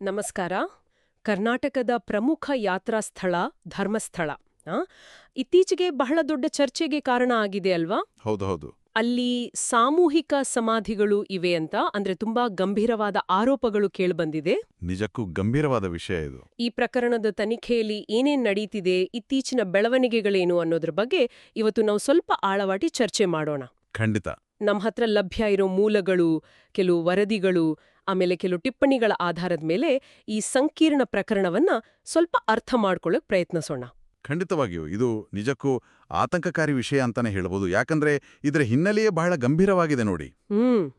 ನಮಸ್ಕಾರ. ಕರ್ನಾಟಕದ ಪ್ರಮುಖ ಯಾತ್ರಾ ಸ್ಥಳ ಧರ್ಮಸ್ಥಳ? ಇತ್ತೀಚೆಗೆ ಬಹಳ ದೊಡ್ಡ ಚರ್ಚೆಗೆ ಕಾರಣ ಆಗಿದೆ ಅಲ್ವಾ? ಹೌದು ಹೌದು ಅಲ್ಲಿ ಸಾಮೂಹಿಕ ಸಮಾಧಿಗಳು ಇವೆ ಅಂತ ಅಂದ್ರೆ ತುಂಬಾ ಗಂಭೀರವಾದ ಆರೋಪಗಳು ಕೇಳಿಬಂದಿದೆ. ನಿಜಕ್ಕೂ ಗಂಭೀರವಾದ ವಿಷಯ ಇದು. ಈ ಪ್ರಕರಣದ ತನಿಖೆಯಲ್ಲಿ ಏನೇನ್ ನಡೀತಿದೆ ಇತ್ತೀಚಿನ ಬೆಳವಣಿಗೆಗಳೇನು ಅನ್ನೋದ್ರ ಬಗ್ಗೆ ಇವತ್ತು ನಾವು ಸ್ವಲ್ಪ ಆಳವಾಟಿ ಚರ್ಚೆ ಮಾಡೋಣ. ಖಂಡಿತ. ನಮ್ಮ ಹತ್ರ ಲಭ್ಯ ಇರೋ ಮೂಲಗಳು ಕೆಲವು ವರದಿಗಳು ಆಮೇಲೆ ಕೆಲವು ಟಿಪ್ಪಣಿಗಳ ಆಧಾರದ ಮೇಲೆ ಈ ಸಂಕೀರ್ಣ ಪ್ರಕರಣವನ್ನ ಸ್ವಲ್ಪ ಅರ್ಥ ಮಾಡ್ಕೊಳ್ಳೋಕೆ ಪ್ರಯತ್ನಿಸೋಣ. ಖಂಡಿತವಾಗಿಯೂ ಇದು ನಿಜಕ್ಕೂ ಆತಂಕಕಾರಿ ವಿಷಯ ಅಂತಾನೆ ಹೇಳ್ಬೋದು. ಯಾಕಂದ್ರೆ ಇದರ ಹಿನ್ನೆಲೆಯೇ ಬಹಳ ಗಂಭೀರವಾಗಿದೆ ನೋಡಿ.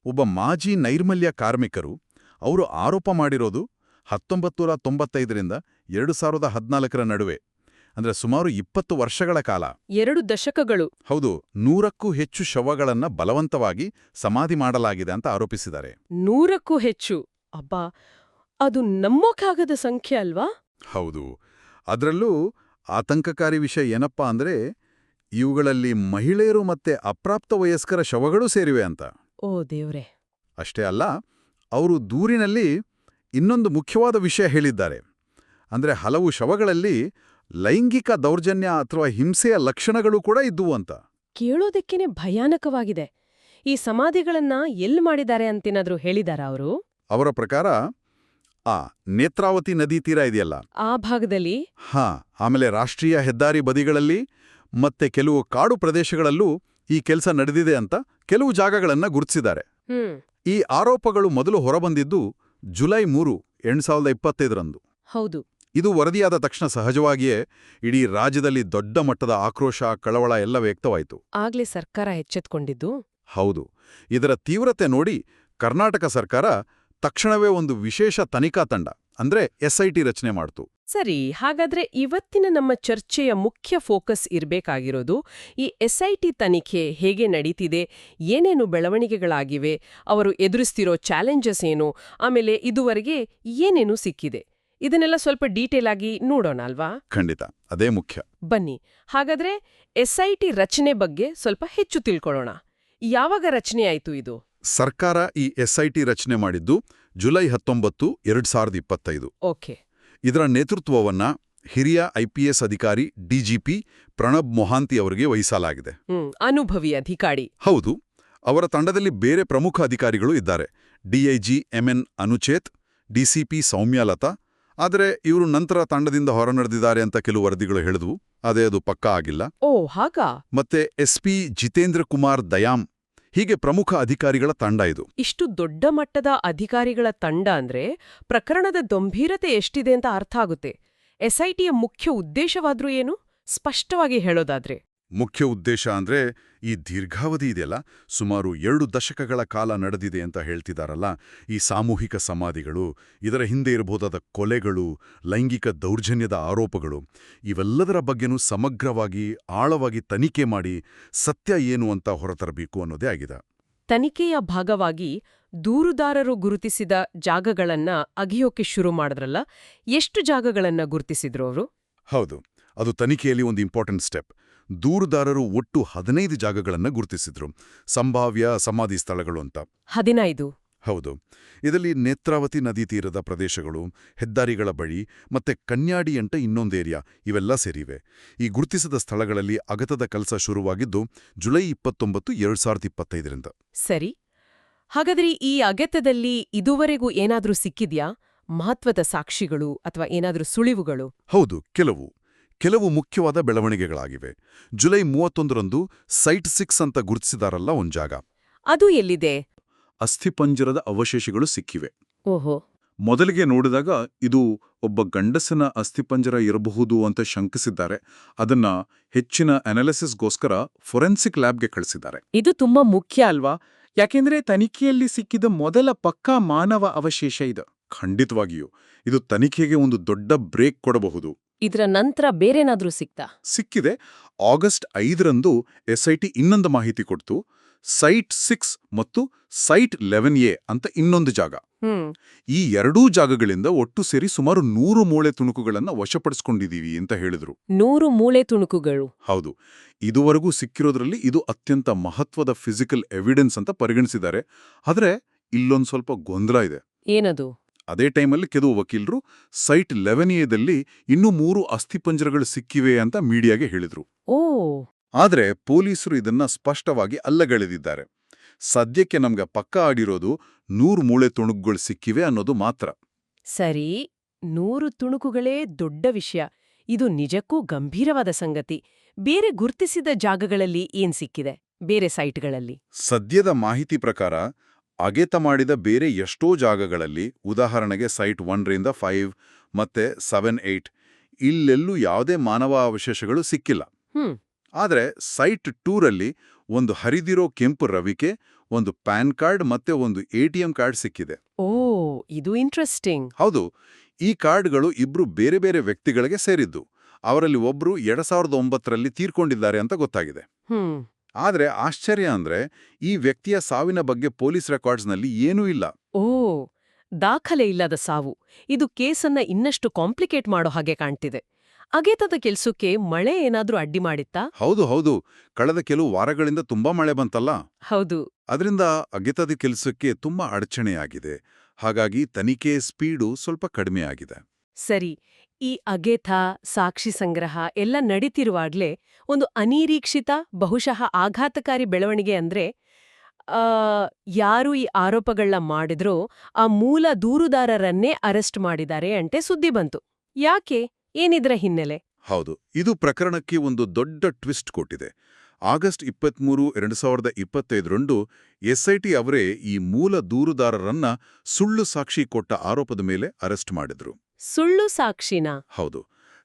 ಒಬ್ಬ ಮಾಜಿ ನೈರ್ಮಲ್ಯ ಕಾರ್ಮಿಕರು ಅವರು ಆರೋಪ ಮಾಡಿರೋದು ಹತ್ತೊಂಬತ್ತು ನೂರ ತೊಂಬತ್ತೈದರಿಂದ ಎರಡು ಸಾವಿರದ ಹದಿನಾಲ್ಕರ ನಡುವೆ. ಅಂದ್ರೆ ಸುಮಾರು ಇಪ್ಪತ್ತು ವರ್ಷಗಳ ಕಾಲ. ಎರಡು ದಶಕಗಳು. ಹೌದು ನೂರಕ್ಕೂ ಹೆಚ್ಚು ಶವಗಳನ್ನ ಬಲವಂತವಾಗಿ ಸಮಾಧಿ ಮಾಡಲಾಗಿದೆ ಅಂತ ಆರೋಪಿಸಿದ್ದಾರೆ. ನೂರಕ್ಕೂ ಹೆಚ್ಚು? ಅಬ್ಬಾ ಅದು ನಂಬೋಕ್ಕಾಗದ ಸಂಖ್ಯೆ ಅಲ್ವಾ? ಹೌದು ಅದರಲ್ಲೂ ಆತಂಕಕಾರಿ ವಿಷಯ ಏನಪ್ಪಾ ಅಂದ್ರೆ ಇವುಗಳಲ್ಲಿ ಮಹಿಳೆಯರು ಮತ್ತೆ ಅಪ್ರಾಪ್ತ ವಯಸ್ಕರ ಶವಗಳೂ ಸೇರಿವೆ ಅಂತ. ಓ ದೇವ್ರೆ. ಅಷ್ಟೇ ಅಲ್ಲ ಅವರು ದೂರಿನಲ್ಲಿ ಇನ್ನೊಂದು ಮುಖ್ಯವಾದ ವಿಷಯ ಹೇಳಿದ್ದಾರೆ. ಅಂದ್ರೆ ಹಲವು ಶವಗಳಲ್ಲಿ ಲೈಂಗಿಕ ದೌರ್ಜನ್ಯ ಅಥವಾ ಹಿಂಸೆಯ ಲಕ್ಷಣಗಳು ಕೂಡ ಇದ್ದುವು ಅಂತ. ಕೇಳೋದಕ್ಕೇನೆ ಭಯಾನಕವಾಗಿದೆ. ಈ ಸಮಾಧಿಗಳನ್ನ ಎಲ್ಲಿ ಮಾಡಿದ್ದಾರೆ ಅಂತೇನಾದ್ರೂ ಹೇಳಿದಾರ ಅವರು? ಅವರ ಪ್ರಕಾರ ಆ ನೇತ್ರಾವತಿ ನದಿ ತೀರ ಇದೆಯಲ್ಲ? ಆ ಭಾಗದಲ್ಲಿ? ಹಾ ಆಮೇಲೆ ರಾಷ್ಟ್ರೀಯ ಹೆದ್ದಾರಿ ಬದಿಗಳಲ್ಲಿ ಮತ್ತೆ ಕೆಲವು ಕಾಡು ಪ್ರದೇಶಗಳಲ್ಲೂ ಈ ಕೆಲಸ ನಡೆದಿದೆ ಅಂತ ಕೆಲವು ಜಾಗಗಳನ್ನ ಗುರುತಿಸಿದ್ದಾರೆ. ಈ ಆರೋಪಗಳು ಮೊದಲು ಹೊರಬಂದಿದ್ದು ಜುಲೈ ಮೂರು ಎರಡ್ ಸಾವಿರದ ಇಪ್ಪತ್ತೈದರಂದು. ಹೌದು. ಇದು ವರದಿಯಾದ ತಕ್ಷಣ ಸಹಜವಾಗಿಯೇ ಇಡೀ ರಾಜ್ಯದಲ್ಲಿ ದೊಡ್ಡ ಮಟ್ಟದ ಆಕ್ರೋಶ ಕಳವಳ ಎಲ್ಲ ವ್ಯಕ್ತವಾಯಿತು. ಆಗ್ಲೇ ಸರ್ಕಾರ ಎಚ್ಚೆತ್ಕೊಂಡಿದ್ದು? ಹೌದು. ಇದರ ತೀವ್ರತೆ ನೋಡಿ ಕರ್ನಾಟಕ ಸರ್ಕಾರ ತಕ್ಷಣವೇ ಒಂದು ವಿಶೇಷ ತನಿಖಾ ತಂಡ ಅಂದ್ರೆ ಎಸ್ಐಟಿ ರಚನೆ ಮಾಡ್ತು. ಸರಿ ಹಾಗಾದ್ರೆ ಇವತ್ತಿನ ನಮ್ಮ ಚರ್ಚೆಯ ಮುಖ್ಯ ಫೋಕಸ್ ಇರಬೇಕಾಗಿರೋದು ಈ ಎಸ್ಐಟಿ ತನಿಖೆ ಹೇಗೆ ನಡೀತಿದೆ ಏನೇನು ಬೆಳವಣಿಗೆಗಳಾಗಿವೆ ಅವರು ಎದುರಿಸ್ತಿರೋ ಚಾಲೆಂಜಸ್ ಏನು ಆಮೇಲೆ ಇದುವರೆಗೆ ಏನೇನು ಸಿಕ್ಕಿದೆ? ಇದನ್ನೆಲ್ಲ ಸ್ವಲ್ಪ ಡೀಟೇಲ್ ಆಗಿ ನೋಡೋಣ ಅಲ್ವಾ? ಖಂಡಿತ. ಅದೇ ಮುಖ್ಯ. ಬನ್ನಿ. ಹಾಗಾದ್ರೆ ಎಸ್ಐಟಿ ರಚನೆ ಬಗ್ಗೆ ಸ್ವಲ್ಪ ಹೆಚ್ಚು ತಿಳ್ಕೊಳ್ಳೋಣ. ಯಾವಾಗ ರಚನೆ ಆಯ್ತು ಇದು? ಸರ್ಕಾರ ಈ ಎಸ್ಐಟಿ ರಚನೆ ಮಾಡಿದ್ದು ಜುಲೈ ಹತ್ತೊಂಬತ್ತು ಎರಡ್ ಸಾವಿರದ ಇಪ್ಪತ್ತೈದು. ಓಕೆ. ಇದರ ನೇತೃತ್ವವನ್ನ ಹಿರಿಯ ಐಪಿಎಸ್ ಅಧಿಕಾರಿ ಡಿಜಿಪಿ ಪ್ರಣಬ್ ಮೊಹಾಂತಿ ಅವರಿಗೆ ವಹಿಸಲಾಗಿದೆ. ಅನುಭವಿ ಅಧಿಕಾರಿ. ಹೌದು. ಅವರ ತಂಡದಲ್ಲಿ ಬೇರೆ ಪ್ರಮುಖ ಅಧಿಕಾರಿಗಳು ಇದ್ದಾರೆ. DIG MN Anuchet DCP Soumyalatha ಆದರೆ ಇವರು ನಂತರ ತಂಡದಿಂದ ಹೊರನಡೆದಿದ್ದಾರೆ ಅಂತ ಕೆಲವು ವರದಿಗಳು ಹೇಳಿದ್ವು. ಅದೇ ಅದು ಪಕ್ಕಾ ಆಗಿಲ್ಲ. ಓ ಹಾಗಾ? ಮತ್ತೆ ಎಸ್ಪಿ ಜಿತೇಂದ್ರ ಕುಮಾರ್ ದಯಾಮ್ ಹೀಗೆ ಪ್ರಮುಖ ಅಧಿಕಾರಿಗಳ ತಂಡ ಇದು. ಇಷ್ಟು ದೊಡ್ಡ ಮಟ್ಟದ ಅಧಿಕಾರಿಗಳ ತಂಡ ಅಂದ್ರೆ ಪ್ರಕರಣದ ಗಂಭೀರತೆ ಎಷ್ಟಿದೆ ಅಂತ ಅರ್ಥ ಆಗುತ್ತೆ. ಎಸ್ಐಟಿಯ ಮುಖ್ಯ ಉದ್ದೇಶವಾದ್ರೂ ಏನು? ಸ್ಪಷ್ಟವಾಗಿ ಹೇಳೋದಾದ್ರೆ. ಮುಖ್ಯ ಉದ್ದೇಶ ಅಂದ್ರೆ ಈ ದೀರ್ಘಾವಧಿ ಇದೆಯಲ್ಲ ಸುಮಾರು ಎರಡು ದಶಕಗಳ ಕಾಲ ನಡೆದಿದೆ ಅಂತ ಹೇಳ್ತಿದಾರಲ್ಲ. ಈ ಸಾಮೂಹಿಕ ಸಮಾಧಿಗಳು ಇದರ ಹಿಂದೆ ಇರಬಹುದಾದ ಕೊಲೆಗಳು ಲೈಂಗಿಕ ದೌರ್ಜನ್ಯದ ಆರೋಪಗಳು ಇವೆಲ್ಲದರ ಬಗ್ಗೆನೂ ಸಮಗ್ರವಾಗಿ ಆಳವಾಗಿ ತನಿಖೆ ಮಾಡಿ ಸತ್ಯ ಏನು ಅಂತ ಹೊರತರಬೇಕು ಅನ್ನೋದೇ ಆಗಿದೆ. ತನಿಖೆಯ ಭಾಗವಾಗಿ ದೂರುದಾರರು ಗುರುತಿಸಿದ ಜಾಗಗಳನ್ನ ಅಗಿಯೋಕೆ ಶುರು ಮಾಡಿದ್ರಲ್ಲ ಎಷ್ಟು ಜಾಗಗಳನ್ನ ಗುರುತಿಸಿದ್ರು ಅವರು? ಹೌದು ಅದು ತನಿಖೆಯಲ್ಲಿ ಒಂದು ಇಂಪಾರ್ಟೆಂಟ್ ಸ್ಟೆಪ್ ದೂರುದಾರರು ಒಟ್ಟು ಹದಿನೈದು ಜಾಗಗಳನ್ನು ಗುರುತಿಸಿದ್ರು. ಸಂಭಾವ್ಯ ಸಮಾಧಿ ಸ್ಥಳಗಳು ಅಂತ. ಹದಿನೈದು. ಹೌದು. ಇದರಲ್ಲಿ ನೇತ್ರಾವತಿ ನದಿ ತೀರದ ಪ್ರದೇಶಗಳು ಹೆದ್ದಾರಿಗಳ ಬಳಿ ಮತ್ತೆ ಕನ್ಯಾಡಿ ಅಂಟ ಇನ್ನೊಂದು ಏರಿಯಾ ಇವೆಲ್ಲ ಸೇರಿವೆ. ಈ ಗುರುತಿಸಿದ ಸ್ಥಳಗಳಲ್ಲಿ ಅಗತದ ಕೆಲಸ ಶುರುವಾಗಿದ್ದು ಜುಲೈ ಇಪ್ಪತ್ತೊಂಬತ್ತು ಎರಡು ಸಾವಿರದ ಇಪ್ಪತ್ತೈದರಿಂದ. ಸರಿ. ಹಾಗಾದ್ರೆ ಈ ಅಗತ್ಯದಲ್ಲಿ ಇದುವರೆಗೂ ಏನಾದರೂ ಸಿಕ್ಕಿದ್ಯಾ? ಮಹತ್ವದ ಸಾಕ್ಷಿಗಳು ಅಥವಾ ಏನಾದರೂ ಸುಳಿವುಗಳು? ಹೌದು ಕೆಲವು. ಕೆಲವು ಮುಖ್ಯವಾದ ಬೆಳವಣಿಗೆಗಳಾಗಿವೆ. ಜುಲೈ ಮೂವತ್ತೊಂದರಂದು ಸೈಟ್ ಸಿಕ್ಸ್ ಅಂತ ಗುರುತಿಸಿದಾರಲ್ಲ ಒಂದ್ ಜಾಗ. ಅದು ಎಲ್ಲಿದೆ? ಅಸ್ಥಿಪಂಜರದ ಅವಶೇಷಗಳು ಸಿಕ್ಕಿವೆ. ಓಹೋ. ಮೊದಲಿಗೆ ನೋಡಿದಾಗ ಇದು ಒಬ್ಬ ಗಂಡಸನ ಅಸ್ಥಿಪಂಜರ ಇರಬಹುದು ಅಂತ ಶಂಕಿಸಿದ್ದಾರೆ. ಅದನ್ನ ಹೆಚ್ಚಿನ ಅನಾಲಿಸಿಸ್ಗೋಸ್ಕರ ಫೊರೆನ್ಸಿಕ್ ಲ್ಯಾಬ್ಗೆ ಕಳಿಸಿದ್ದಾರೆ. ಇದು ತುಂಬಾ ಮುಖ್ಯ ಅಲ್ವಾ? ಯಾಕೆಂದ್ರೆ ತನಿಖೆಯಲ್ಲಿ ಸಿಕ್ಕಿದ ಮೊದಲ ಪಕ್ಕಾ ಮಾನವ ಅವಶೇಷ ಇದು. ಖಂಡಿತವಾಗಿಯೂ. ಇದು ತನಿಖೆಗೆ ಒಂದು ದೊಡ್ಡ ಬ್ರೇಕ್ ಕೊಡಬಹುದು. ಇದರ ನಂತರ ಬೇರೇನಾದರೂ ಸಿಕ್ತಾ? ಸಿಕ್ಕಿದೆ. ಆಗಸ್ಟ್ ಐದರಂದು ಎಸ್ಐಟಿ ಇನ್ನೊಂದು ಮಾಹಿತಿ ಕೊಡ್ತು. ಸೈಟ್ ಸಿಕ್ಸ್ ಮತ್ತು ಸೈಟ್ ಲೆವೆನ್ ಎ ಅಂತ ಇನ್ನೊಂದು ಜಾಗ. ಈ ಎರಡೂ ಜಾಗಗಳಿಂದ ಒಟ್ಟು ಸೇರಿ ಸುಮಾರು ನೂರು ಮೂಳೆ ತುಣುಕುಗಳನ್ನ ವಶಪಡಿಸಿಕೊಂಡಿದ್ದೀವಿ ಅಂತ ಹೇಳಿದ್ರು. ನೂರು ಮೂಳೆ ತುಣುಕುಗಳು. ಹೌದು. ಇದುವರೆಗೂ ಸಿಕ್ಕಿರೋದ್ರಲ್ಲಿ ಇದು ಅತ್ಯಂತ ಮಹತ್ವದ ಫಿಸಿಕಲ್ ಎವಿಡೆನ್ಸ್ ಅಂತ ಪರಿಗಣಿಸಿದ್ದಾರೆ. ಆದ್ರೆ ಇಲ್ಲೊಂದು ಸ್ವಲ್ಪ ಗೊಂದಲ ಇದೆ. ಏನದು? ಅದೇ ಟೈಮಲ್ಲಿ ಕೆಲವು ವಕೀಲರು ಸೈಟ್ ಲೆವೆನ್ ಎದಲ್ಲಿ ಇನ್ನೂ ಮೂರು ಅಸ್ಥಿಪಂಜರಗಳು ಸಿಕ್ಕಿವೆ ಅಂತ ಮೀಡಿಯಾಗೆ ಹೇಳಿದ್ರು. ಓ. ಆದ್ರೆ ಪೊಲೀಸರು ಇದನ್ನ ಸ್ಪಷ್ಟವಾಗಿ ಅಲ್ಲಗಳೆದಿದ್ದಾರೆ. ಸದ್ಯಕ್ಕೆ ನಮ್ಗೆ ಪಕ್ಕ ಆಡಿರೋದು ನೂರು ಮೂಳೆ ತುಣುಕುಗಳು ಸಿಕ್ಕಿವೆ ಅನ್ನೋದು ಮಾತ್ರ. ಸರಿ ನೂರು ತುಣುಕುಗಳೇ ದೊಡ್ಡ ವಿಷಯ. ಇದು ನಿಜಕ್ಕೂ ಗಂಭೀರವಾದ ಸಂಗತಿ. ಬೇರೆ ಗುರ್ತಿಸಿದ ಜಾಗಗಳಲ್ಲಿ ಏನ್ ಸಿಕ್ಕಿದೆ? ಬೇರೆ ಸೈಟ್ಗಳಲ್ಲಿ? ಸದ್ಯದ ಮಾಹಿತಿ ಪ್ರಕಾರ ಅಗೆತ ಮಾಡಿದ ಬೇರೆ ಎಷ್ಟೋ ಜಾಗಗಳಲ್ಲಿ ಉದಾಹರಣೆಗೆ ಸೈಟ್ ಒನ್ರಿಂದ ಫೈವ್ ಮತ್ತೆ ಸೆವೆನ್ ಏಟ್ ಇಲ್ಲೆಲ್ಲೂ ಯಾವುದೇ ಮಾನವ ಅವಶೇಷಗಳು ಸಿಕ್ಕಿಲ್ಲ ಆದರೆ ಸೈಟ್ ಟೂರಲ್ಲಿ ಒಂದು ಹರಿದಿರೋ ಕೆಂಪು ರವಿಕೆ ಒಂದು ಪ್ಯಾನ್ ಕಾರ್ಡ್ ಮತ್ತೆ ಒಂದು ಎಟಿಎಂ ಕಾರ್ಡ್ ಸಿಕ್ಕಿದೆ. ಓ ಇದು ಇಂಟ್ರೆಸ್ಟಿಂಗ್. ಹೌದು ಈ ಕಾರ್ಡ್ಗಳು ಇಬ್ರು ಬೇರೆ ಬೇರೆ ವ್ಯಕ್ತಿಗಳಿಗೆ ಸೇರಿದ್ದು. ಅವರಲ್ಲಿ ಒಬ್ರು ಎರಡ್ ಸಾವಿರದ ಒಂಬತ್ತರಲ್ಲಿ ತೀರ್ಕೊಂಡಿದ್ದಾರೆ ಅಂತ ಗೊತ್ತಾಗಿದೆ. ಆದ್ರೆ ಆಶ್ಚರ್ಯ ಅಂದ್ರೆ ಈ ವ್ಯಕ್ತಿಯ ಸಾವಿನ ಬಗ್ಗೆ ಪೊಲೀಸ್ ರೆಕಾರ್ಡ್ಸ್ನಲ್ಲಿ ಏನೂ ಇಲ್ಲ. ಓ ದಾಖಲೆ ಇಲ್ಲದ ಸಾವು. ಇದು ಕೇಸನ್ನ ಇನ್ನಷ್ಟು ಕಾಂಪ್ಲಿಕೇಟ್ ಮಾಡೋ ಹಾಗೆ ಕಾಣ್ತಿದೆ. ಅಗೆತದ ಕೆಲ್ಸಕ್ಕೆ ಮಳೆ ಏನಾದ್ರೂ ಅಡ್ಡಿ ಮಾಡಿತ್ತಾ? ಹೌದು ಹೌದು. ಕಳೆದ ಕೆಲವು ವಾರಗಳಿಂದ ತುಂಬಾ ಮಳೆ ಬಂತಲ್ಲ? ಹೌದು. ಅದರಿಂದ ಅಗೆತದ ಕೆಲಸಕ್ಕೆ ತುಂಬಾ ಅಡಚಣೆಯಾಗಿದೆ. ಹಾಗಾಗಿ ತನಿಖೆ ಸ್ಪೀಡು ಸ್ವಲ್ಪ ಕಡಿಮೆ ಆಗಿದೆ. ಸರಿ. ಈ ಅಗೆಥ, ಸಾಕ್ಷಿ ಸಂಗ್ರಹ ಎಲ್ಲ ನಡೀತಿರುವಾಗ್ಲೇ ಒಂದು ಅನಿರೀಕ್ಷಿತ, ಬಹುಶಃ ಆಘಾತಕಾರಿ ಬೆಳವಣಿಗೆ ಅಂದ್ರೆ ಯಾರು ಈ ಆರೋಪಗಳನ್ನ ಮಾಡಿದ್ರೋ ಆ ಮೂಲ ದೂರುದಾರರನ್ನೇ ಅರೆಸ್ಟ್ ಮಾಡಿದ್ದಾರೆ ಅಂತೆ ಸುದ್ದಿ ಬಂತು. ಯಾಕೆ? ಏನಿದ್ರ ಹಿನ್ನೆಲೆ? ಹೌದು, ಇದು ಪ್ರಕರಣಕ್ಕೆ ಒಂದು ದೊಡ್ಡ ಟ್ವಿಸ್ಟ್ ಕೊಟ್ಟಿದೆ. ಆಗಸ್ಟ್ ಇಪ್ಪತ್ಮೂರು, ಎರಡು ಸಾವಿರದ ಇಪ್ಪತ್ತೈದರಂದು ಎಸ್ಐಟಿ ಅವರೇ ಈ ಮೂಲ ದೂರುದಾರರನ್ನ ಸುಳ್ಳು ಸಾಕ್ಷಿ ಕೊಟ್ಟ ಆರೋಪದ ಮೇಲೆ ಅರೆಸ್ಟ್ ಮಾಡಿದ್ರು. ಸುಳ್ಳು ಸಾಕ್ಷಿನ? ಹೌದು.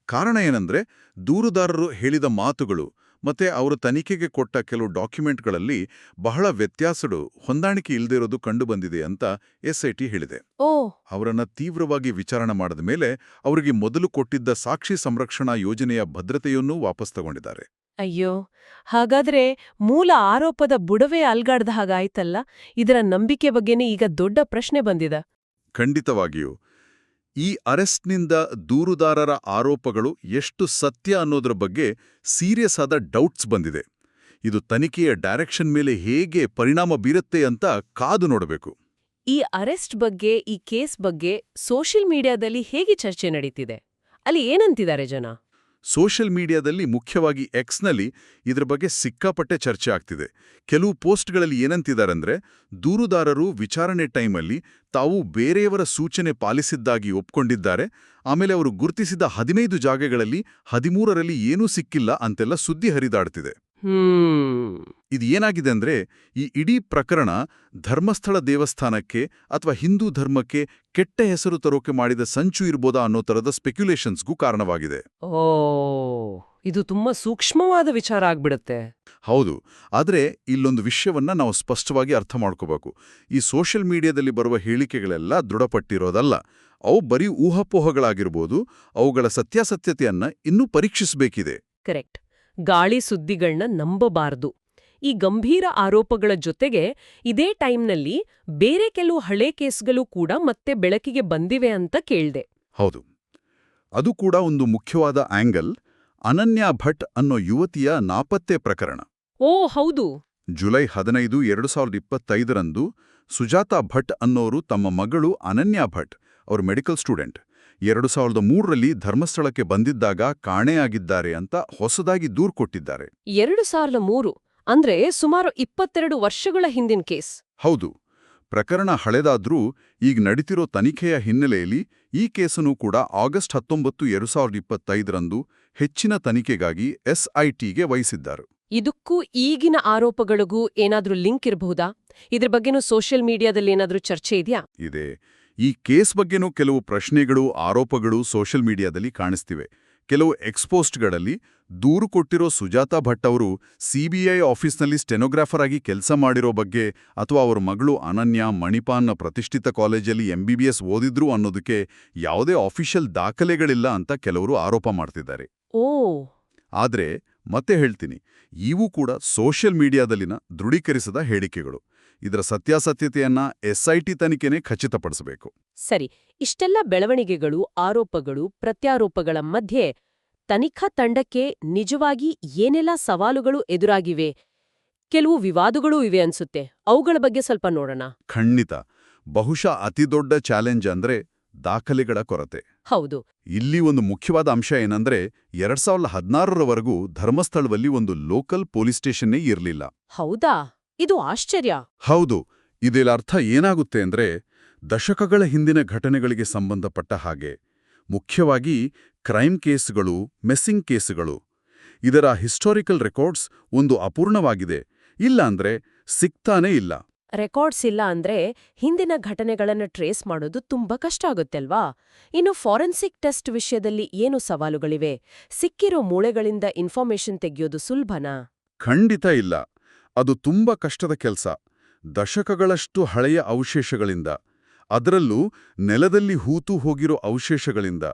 ಕಾರಣ ಏನಂದ್ರೆ ದೂರುದಾರರು ಹೇಳಿದ ಮಾತುಗಳು ಮತ್ತೆ ಅವರು ತನಿಖೆಗೆ ಕೊಟ್ಟ ಕೆಲವು ಡಾಕ್ಯುಮೆಂಟ್ಗಳಲ್ಲಿ ಬಹಳ ವ್ಯತ್ಯಾಸಗಳು ಹೊಂದಾಣಿಕೆ ಇಲ್ದಿರೋದು ಕಂಡುಬಂದಿದೆ ಅಂತ ಎಸ್ಐಟಿ ಹೇಳಿದೆ. ಓ! ಅವರನ್ನ ತೀವ್ರವಾಗಿ ವಿಚಾರಣೆ ಮಾಡಿದ ಮೇಲೆ ಅವರಿಗೆ ಮೊದಲು ಕೊಟ್ಟಿದ್ದ ಸಾಕ್ಷಿ ಸಂರಕ್ಷಣಾ ಯೋಜನೆಯ ಭದ್ರತೆಯನ್ನೂ ವಾಪಸ್ ತಗೊಂಡಿದ್ದಾರೆ. ಅಯ್ಯೋ! ಹಾಗಾದ್ರೆ ಮೂಲ ಆರೋಪದ ಬುಡವೇ ಅಲ್ಗಾಡ್ದ ಹಾಗಾಯ್ತಲ್ಲ? ಇದರ ನಂಬಿಕೆ ಬಗ್ಗೆನೇ ಈಗ ದೊಡ್ಡ ಪ್ರಶ್ನೆ ಬಂದಿದೆ. ಖಂಡಿತವಾಗಿಯೂ. ಈ ಅರೆಸ್ಟ್ನಿಂದ ದೂರುದಾರರ ಆರೋಪಗಳು ಎಷ್ಟು ಸತ್ಯ ಅನ್ನೋದ್ರ ಬಗ್ಗೆ ಸೀರಿಯಸ್ ಆದ ಡೌಟ್ಸ್ ಬಂದಿದೆ. ಇದು ತನಿಖೆಯ ಡೈರೆಕ್ಷನ್ ಮೇಲೆ ಹೇಗೆ ಪರಿಣಾಮ ಬೀರುತ್ತೆ ಅಂತ ಕಾದು ನೋಡಬೇಕು. ಈ ಅರೆಸ್ಟ್ ಬಗ್ಗೆ, ಈ ಕೇಸ್ ಬಗ್ಗೆ ಸೋಷಿಯಲ್ ಮೀಡಿಯಾದಲ್ಲಿ ಹೇಗೆ ಚರ್ಚೆ ನಡೀತಿದೆ? ಅಲ್ಲಿ ಏನಂತಿದ್ದಾರೆ ಜನ? ಸೋಷಿಯಲ್ ಮೀಡಿಯಾದಲ್ಲಿ ಮುಖ್ಯವಾಗಿ ಎಕ್ಸ್ನಲ್ಲಿ ಇದರ ಬಗ್ಗೆ ಸಿಕ್ಕಾಪಟ್ಟೆ ಚರ್ಚೆ ಆಗ್ತಿದೆ. ಕೆಲವು ಪೋಸ್ಟ್ಗಳಲ್ಲಿ ಏನಂತಿದಾರಂದ್ರೆ, ದೂರುದಾರರು ವಿಚಾರಣೆ ಟೈಮಲ್ಲಿ ತಾವು ಬೇರೆಯವರ ಸೂಚನೆ ಪಾಲಿಸಿದ್ದಾಗಿ ಒಪ್ಕೊಂಡಿದ್ದಾರೆ, ಆಮೇಲೆ ಅವರು ಗುರುತಿಸಿದ ಹದಿನೈದು ಜಾಗಗಳಲ್ಲಿ ಹದಿಮೂರರಲ್ಲಿ ಏನೂ ಸಿಕ್ಕಿಲ್ಲ ಅಂತೆಲ್ಲ ಸುದ್ದಿ ಹರಿದಾಡ್ತಿದೆ. ಹ್ಮ್. ಇದು ಏನಾಗಿದೆ ಅಂದ್ರೆ ಈ ಇಡೀ ಪ್ರಕರಣ ಧರ್ಮಸ್ಥಳ ದೇವಸ್ಥಾನಕ್ಕೆ ಅಥವಾ ಹಿಂದೂ ಧರ್ಮಕ್ಕೆ ಕೆಟ್ಟ ಹೆಸರು ತರೋಕೆ ಮಾಡಿದ ಸಂಚು ಇರ್ಬೋದಾ ಅನ್ನೋ ತರದ ಸ್ಪೆಕ್ಯುಲೇಷನ್ಸ್ಗೂ ಕಾರಣವಾಗಿದೆ. ಓ ಇದು ತುಂಬಾ ಸೂಕ್ಷ್ಮವಾದ ವಿಚಾರ ಆಗ್ಬಿಡುತ್ತೆ. ಹೌದು ಆದರೆ ಇಲ್ಲೊಂದು ವಿಷಯವನ್ನ ನಾವು ಸ್ಪಷ್ಟವಾಗಿ ಅರ್ಥ ಮಾಡ್ಕೋಬೇಕು. ಈ ಸೋಷಿಯಲ್ ಮೀಡಿಯಾದಲ್ಲಿ ಬರುವ ಹೇಳಿಕೆಗಳೆಲ್ಲ ದೃಢಪಟ್ಟಿರೋದಲ್ಲ. ಅವು ಬರೀ ಊಹಾಪೋಹಗಳಾಗಿರ್ಬೋದು ಅವುಗಳ ಸತ್ಯಾಸತ್ಯತೆಯನ್ನ ಇನ್ನೂ ಪರೀಕ್ಷಿಸಬೇಕಿದೆ. ಕರೆಕ್ಟ್ ಗಾಳಿ ಸುದ್ದಿಗಳನ್ನ ನಂಬಬಾರ್ದು. ಈ ಗಂಭೀರ ಆರೋಪಗಳ ಜೊತೆಗೆ ಇದೇ ಟೈಮ್ನಲ್ಲಿ ಬೇರೆ ಕೆಲವು ಹಳೆ ಕೇಸ್ಗಳು ಕೂಡ ಮತ್ತೆ ಬೆಳಕಿಗೆ ಬಂದಿವೆ ಅಂತ ಕೇಳ್ದೆ. ಹೌದು. ಅದು ಕೂಡ ಒಂದು ಮುಖ್ಯವಾದ ಆಂಗಲ್ ಅನನ್ಯಾ ಭಟ್ ಅನ್ನೋ ಯುವತಿಯ ನಾಪತ್ತೆ ಪ್ರಕರಣ. ಓ ಹೌದು. ಜುಲೈ ಹದಿನೈದು ಎರಡು ಸಾವಿರದ ಇಪ್ಪತ್ತೈದರಂದು ಸುಜಾತಾ ಭಟ್ ಅನ್ನೋರು ತಮ್ಮ ಮಗಳು ಅನನ್ಯಾ ಭಟ್ ಅವರು ಮೆಡಿಕಲ್ ಸ್ಟೂಡೆಂಟ್. ಎರಡು ಸಾವಿರದ ಮೂರರಲ್ಲಿ ಧರ್ಮಸ್ಥಳಕ್ಕೆ ಬಂದಿದ್ದಾಗ ಕಾಣೆಯಾಗಿದ್ದಾರೆ ಅಂತ ಹೊಸದಾಗಿ ದೂರು ಕೊಟ್ಟಿದ್ದಾರೆ. ಎರಡು ಸಾವಿರದ ಮೂರು ಅಂದ್ರೆ ಸುಮಾರು ಇಪ್ಪತ್ತೆರಡು ವರ್ಷಗಳ ಹಿಂದಿನ ಕೇಸ್. ಹೌದು ಪ್ರಕರಣ ಹಳೆದಾದ್ರೂ ಈಗ ನಡೀತಿರೋ ತನಿಖೆಯ ಹಿನ್ನೆಲೆಯಲ್ಲಿ ಈ ಕೇಸನ್ನು ಕೂಡ ಆಗಸ್ಟ್ ಹತ್ತೊಂಬತ್ತು ಎರಡು ಸಾವಿರದ ಇಪ್ಪತ್ತೈದರಂದು ಹೆಚ್ಚಿನ ತನಿಖೆಗಾಗಿ ಎಸ್ಐಟಿಗೆ ವಹಿಸಿದ್ದಾರೆ. ಇದಕ್ಕೂ ಈಗಿನ ಆರೋಪಗಳಿಗೂ ಏನಾದ್ರೂ ಲಿಂಕ್ ಇರಬಹುದಾ? ಇದ್ರ ಬಗ್ಗೆನೂ ಸೋಷಿಯಲ್ ಮೀಡಿಯಾದಲ್ಲಿ ಏನಾದರೂ ಚರ್ಚೆ ಇದೆಯಾ? ಇದೆ. ಈ ಕೇಸ್ ಬಗ್ಗೆನೂ ಕೆಲವು ಪ್ರಶ್ನೆಗಳು ಆರೋಪಗಳು ಸೋಷಿಯಲ್ ಮೀಡಿಯಾದಲ್ಲಿ ಕಾಣಿಸ್ತಿವೆ. ಕೆಲವು ಎಕ್ಸ್ಪೋಸ್ಟ್ಗಳಲ್ಲಿ ದೂರು ಕೊಟ್ಟಿರೋ ಸುಜಾತಾ ಭಟ್ ಅವರು ಸಿಬಿಐ ಆಫೀಸ್ನಲ್ಲಿ ಸ್ಟೆನೋಗ್ರಾಫರ್ ಆಗಿ ಕೆಲಸ ಮಾಡಿರೋ ಬಗ್ಗೆ ಅಥವಾ ಅವರ ಮಗಳು ಅನನ್ಯ ಮಣಿಪಾನ್ನ ಪ್ರತಿಷ್ಠಿತ ಕಾಲೇಜಲ್ಲಿ ಎಂಬಿಬಿಎಸ್ ಓದಿದ್ರು ಅನ್ನೋದಕ್ಕೆ ಯಾವುದೇ ಆಫಿಷಿಯಲ್ ದಾಖಲೆಗಳಿಲ್ಲ ಅಂತ ಕೆಲವರು ಆರೋಪ ಮಾಡ್ತಿದ್ದಾರೆ. ಓ! ಆದ್ರೆ ಮತ್ತೆ ಹೇಳ್ತೀನಿ ಇವು ಕೂಡ ಸೋಷಿಯಲ್ ಮೀಡಿಯಾದಲ್ಲಿನ ದೃಢೀಕರಿಸದ ಹೇಳಿಕೆಗಳು. ಇದರ ಸತ್ಯಾಸತ್ಯತೆಯನ್ನ ಎಸ್ಐಟಿ ತನಿಖೆನೇ ಖಚಿತಪಡಿಸಬೇಕು. ಸರಿ ಇಷ್ಟೆಲ್ಲ ಬೆಳವಣಿಗೆಗಳು ಆರೋಪಗಳು ಪ್ರತ್ಯಾರೋಪಗಳ ಮಧ್ಯೆ ತನಿಖಾ ತಂಡಕ್ಕೆ ನಿಜವಾಗಿ ಏನೆಲ್ಲ ಸವಾಲುಗಳು ಎದುರಾಗಿವೆ? ಕೆಲವು ವಿವಾದಗಳೂ ಇವೆ ಅನ್ಸುತ್ತೆ. ಅವುಗಳ ಬಗ್ಗೆ ಸ್ವಲ್ಪ ನೋಡೋಣ. ಖಂಡಿತ. ಬಹುಶಃ ಅತಿದೊಡ್ಡ ಚಾಲೆಂಜ್ ಅಂದ್ರೆ ದಾಖಲೆಗಳ ಕೊರತೆ. ಹೌದು. ಇಲ್ಲಿ ಒಂದು ಮುಖ್ಯವಾದ ಅಂಶ ಏನಂದ್ರೆ ಎರಡ್ ಸಾವಿರದ ಹದಿನಾರರವರೆಗೂ ಧರ್ಮಸ್ಥಳದಲ್ಲಿ ಒಂದು ಲೋಕಲ್ ಪೊಲೀಸ್ ಸ್ಟೇಷನ್ನೇ ಇರಲಿಲ್ಲ. ಹೌದಾ? ಇದು ಆಶ್ಚರ್ಯ. ಹೌದು ಇದರ ಅರ್ಥ ಏನಾಗುತ್ತೆ ಅಂದ್ರೆ ದಶಕಗಳ ಹಿಂದಿನ ಘಟನೆಗಳಿಗೆ ಸಂಬಂಧಪಟ್ಟ ಹಾಗೆ ಮುಖ್ಯವಾಗಿ ಕ್ರೈಮ್ ಕೇಸ್ಗಳು ಮೆಸ್ಸಿಂಗ್ ಕೇಸ್ಗಳು. ಇದರ ಹಿಸ್ಟೋರಿಕಲ್ ರೆಕಾರ್ಡ್ಸ್ ಒಂದು ಅಪೂರ್ಣವಾಗಿದೆ ಇಲ್ಲ ಅಂದ್ರೆ ಸಿಗ್ತಾನೇ ಇಲ್ಲ. ರೆಕಾರ್ಡ್ಸ್ ಇಲ್ಲ ಅಂದ್ರೆ ಹಿಂದಿನ ಘಟನೆಗಳನ್ನು ಟ್ರೇಸ್ ಮಾಡೋದು ತುಂಬಾ ಕಷ್ಟ ಆಗುತ್ತಲ್ವಾ? ಇನ್ನು ಫಾರೆನ್ಸಿಕ್ ಟೆಸ್ಟ್ ವಿಷಯದಲ್ಲಿ ಏನು ಸವಾಲುಗಳಿವೆ? ಸಿಕ್ಕಿರೋ ಮೂಳೆಗಳಿಂದ ಇನ್ಫಾರ್ಮೇಷನ್ ತೆಗೆಯೋದು ಸುಲಭನಾ? ಖಂಡಿತ ಇಲ್ಲ. ಅದು ತುಂಬಾ ಕಷ್ಟದ ಕೆಲಸ. ದಶಕಗಳಷ್ಟು ಹಳೆಯ ಅವಶೇಷಗಳಿಂದ. ಅದರಲ್ಲೂ ನೆಲದಲ್ಲಿ ಹೂತು ಹೋಗಿರೋ ಅವಶೇಷಗಳಿಂದ.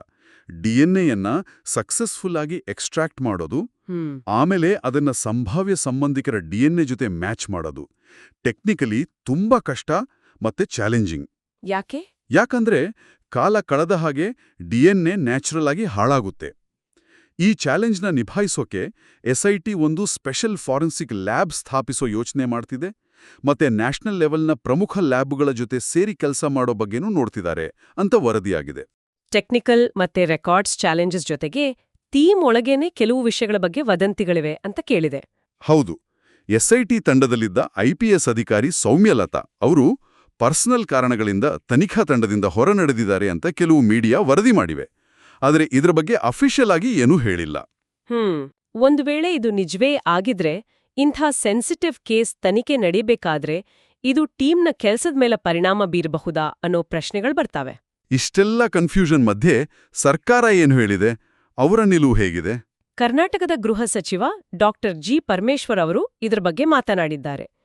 ಡಿಎನ್ಎಯನ್ನ ಸಕ್ಸಸ್ಫುಲ್ ಆಗಿ ಎಕ್ಸ್ಟ್ರಾಕ್ಟ್ ಮಾಡೋದು ಆಮೇಲೆ ಅದನ್ನ ಸಂಭಾವ್ಯ ಸಂಬಂಧಿಕರ ಡಿಎನ್ಎ ಜೊತೆ ಮ್ಯಾಚ್ ಮಾಡೋದು. ಟೆಕ್ನಿಕಲಿ ತುಂಬಾ ಕಷ್ಟ ಮತ್ತೆ ಚಾಲೆಂಜಿಂಗ್. ಯಾಕೆ? ಯಾಕಂದ್ರೆ ಕಾಲ ಕಳೆದ ಹಾಗೆ ಡಿಎನ್ಎ ನ್ಯಾಚುರಲ್ ಆಗಿ ಹಾಳಾಗುತ್ತೆ. ಈ ಚಾಲೆಂಜ್ನ ನಿಭಾಯಿಸೋಕೆ ಎಸ್ಐಟಿ ಒಂದು ಸ್ಪೆಷಲ್ ಫಾರೆನ್ಸಿಕ್ ಲ್ಯಾಬ್ ಸ್ಥಾಪಿಸೋ ಯೋಚನೆ ಮಾಡ್ತಿದೆ. ಮತ್ತೆ ನ್ಯಾಷನಲ್ ಲೆವೆಲ್ನ ಪ್ರಮುಖ ಲ್ಯಾಬ್ಗಳ ಜೊತೆ ಸೇರಿ ಕೆಲಸ ಮಾಡೋ ಬಗ್ಗೆನೂ ನೋಡ್ತಿದ್ದಾರೆ ಅಂತ ವರದಿಯಾಗಿದೆ. ಟೆಕ್ನಿಕಲ್ ಮತ್ತೆ ರೆಕಾರ್ಡ್ಸ್ ಚಾಲೆಂಜಸ್ ಜೊತೆಗೆ ಥೀಮ್ ಒಳಗೇನೆ ಕೆಲವು ವಿಷಯಗಳ ಬಗ್ಗೆ ವದಂತಿಗಳಿವೆ ಅಂತ ಕೇಳಿದೆ. ಹೌದು. ಎಸ್ಐಟಿ ತಂಡದಲ್ಲಿದ್ದ ಐಪಿಎಸ್ ಅಧಿಕಾರಿ ಸೌಮ್ಯಲತಾ ಅವರು ಪರ್ಸನಲ್ ಕಾರಣಗಳಿಂದ ತನಿಖಾ ತಂಡದಿಂದ ಹೊರನಡೆದಿದ್ದಾರೆ ಅಂತ ಕೆಲವು ಮೀಡಿಯಾ ವರದಿ ಮಾಡಿವೆ. ಆದರೆ ಇದರ ಬಗ್ಗೆ ಅಫಿಷಿಯಲ್ ಆಗಿ ಏನೂ ಹೇಳಿಲ್ಲ. ಹ್ಮ್ ಒಂದು ವೇಳೆ ಇದು ನಿಜವೇ ಆಗಿದ್ರೆ ಇಂಥ ಸೆನ್ಸಿಟಿವ್ ಕೇಸ್ ತನಿಖೆ ನಡೀಬೇಕಾದ್ರೆ ಇದು ಟೀಮ್ನ ಕೆಲಸದ ಮೇಲೆ ಪರಿಣಾಮ ಬೀರಬಹುದಾ ಅನ್ನೋ ಪ್ರಶ್ನೆಗಳು ಬರ್ತಾವೆ. ಇಷ್ಟೆಲ್ಲ ಕನ್ಫ್ಯೂಷನ್ ಮಧ್ಯೆ ಸರ್ಕಾರ ಏನು ಹೇಳಿದೆ? ಅವರ ನಿಲುವು ಹೇಗಿದೆ? ಕರ್ನಾಟಕದ ಗೃಹ ಸಚಿವ ಡಾಕ್ಟರ್ ಜಿ ಪರಮೇಶ್ವರ್ ಅವರು ಇದರ ಬಗ್ಗೆ ಮಾತನಾಡಿದ್ದಾರೆ.